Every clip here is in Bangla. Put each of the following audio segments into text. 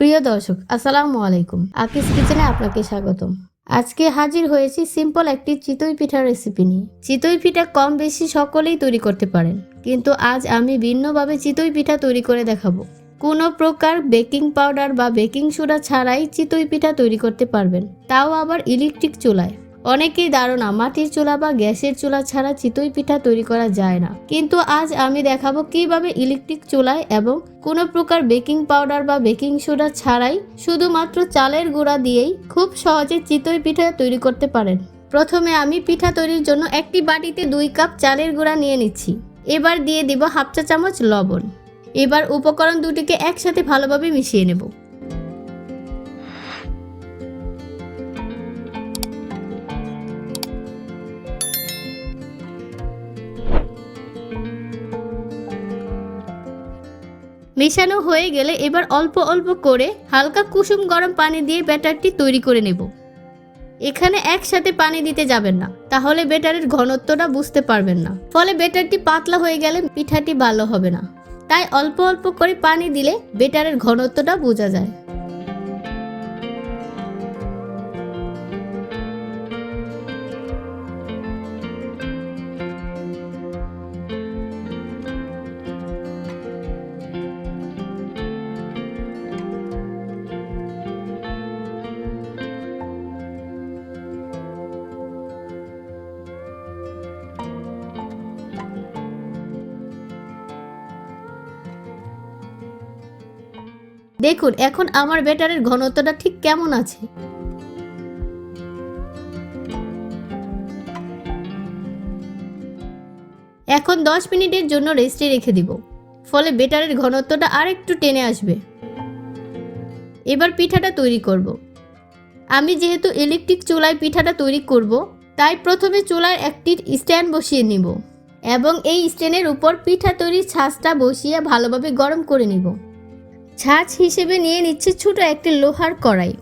প্রিয় দর্শক, আসসালামু আলাইকুম। আকিস কিচেনে আপনাকে স্বাগতম। আজকে হাজির হয়েছি সিম্পল একটি চিতই পিঠার রেসিপি নিয়ে। চিতই পিঠা কম বেশি সকলেই তৈরি করতে পারেন, কিন্তু আজ আমি ভিন্নভাবে চিতই পিঠা তৈরি করে দেখাবো। কোনো প্রকার বেকিং পাউডার বা বেকিং সোডা ছাড়াই চিতই পিঠা তৈরি করতে পারবেন, তাও আবার ইলেকট্রিক চুলায়। অনেকেই ধারণা মাটির চুলা বা গ্যাসের চুলা ছাড়া চিতই পিঠা তৈরি করা যায় না। কিন্তু আজ আমি দেখাবো কীভাবে ইলেকট্রিক চুলায় এবং কোনো প্রকার বেকিং পাউডার বা বেকিং সোডা ছাড়াই শুধুমাত্র চালের গুঁড়া দিয়েই খুব সহজে চিতই পিঠা তৈরি করতে পারেন। প্রথমে আমি পিঠা তৈরির জন্য একটি বাটিতে দুই কাপ চালের গুঁড়া নিয়ে নিচ্ছি। এবার দিয়ে দিব হাফ চা চামচ লবণ। এবার উপকরণ দুটিকে একসাথে ভালোভাবে মিশিয়ে নেব। মেশানো হয়ে গেলে এবার অল্প অল্প করে হালকা কুসুম গরম পানি দিয়ে ব্যাটারটি তৈরি করে নেব। এখানে একসাথে পানি দিতে যাবেন না, তাহলে ব্যাটারের ঘনত্বটা বুঝতে পারবেন না। ফলে ব্যাটারটি পাতলা হয়ে গেলে পিঠাটি ভালো হবে না। তাই অল্প অল্প করে পানি দিলে বেটারের ঘনত্বটা বোঝা যায়। দেখুন, এখন আমার বেটারের ঘনত্বটা ঠিক কেমন আছে? এখন দশ মিনিটের জন্য রেস্টে রেখে দিব, ফলে বেটারের ঘনত্বটা আর একটু টেনে আসবে। এবার পিঠাটা তৈরি করব। আমি যেহেতু ইলেকট্রিক চুলায় পিঠাটা তৈরি করব, তাই প্রথমে চুলার একটি স্ট্যান্ড বসিয়ে নিব এবং এই স্ট্যান্ডের উপর পিঠা তৈরির ছাঁচটা বসিয়ে ভালোভাবে গরম করে নিব। ছাঁচ হিসেবে নিয়ে নিচ্ছে ছোট একটি লোহার কড়াই।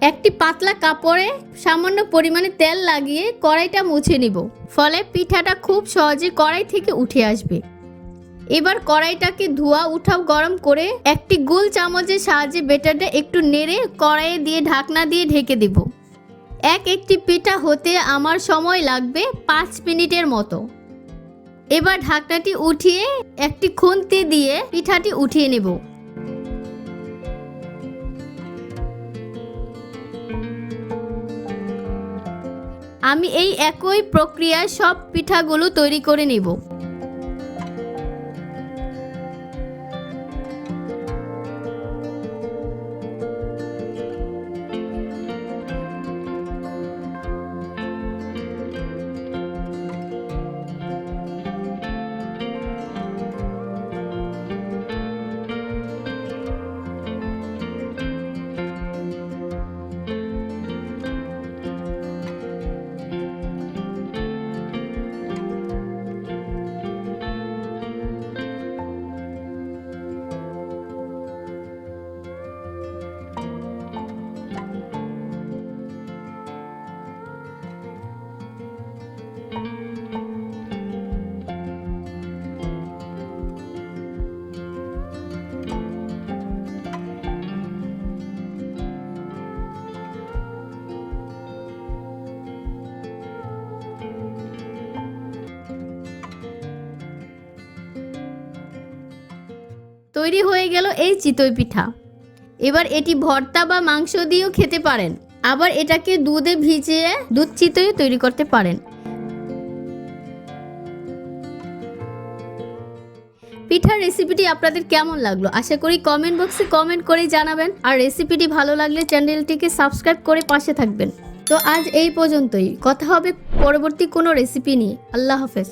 একটি পাতলা কাপড়ে সামান্য পরিমাণে তেল লাগিয়ে কড়াইটা মুছে নিব, ফলে পিঠাটা খুব সহজে কড়াই থেকে উঠে আসবে। এবার কড়াইটাকে ধোয়া, উঠাও, গরম করে একটি গোল চামচের সাহায্যে বেটারটা একটু নেড়ে কড়াইয়ে দিয়ে ঢাকনা দিয়ে ঢেকে দেব। এক একটি পিঠা হতে আমার সময় লাগবে পাঁচ মিনিটের মতো। এবার ঢাকনাটি উঠিয়ে একটি খুন্তি দিয়ে পিঠাটি উঠিয়ে নেব। আমি এই একই প্রক্রিয়ায় সব পিঠাগুলো তৈরি করে নিব। তৈরি হয়ে গেল এই চিতই পিঠা। এবার এটি ভর্তা বা মাংস দিয়েও খেতে পারেন। আবার এটাকে দুধে ভিজিয়ে দুধ চিতই তৈরি করতে পারেন। পিঠার রেসিপিটি আপনাদের কেমন লাগল? আশা করি কমেন্ট বক্সে কমেন্ট করে জানাবেন। আর রেসিপিটি ভালো লাগলে চ্যানেলটিকে সাবস্ক্রাইব করে পাশে থাকবেন। তো আজ এই পর্যন্তই। কথা হবে পরবর্তী কোনো রেসিপি নিয়ে। আল্লাহ হাফেজ।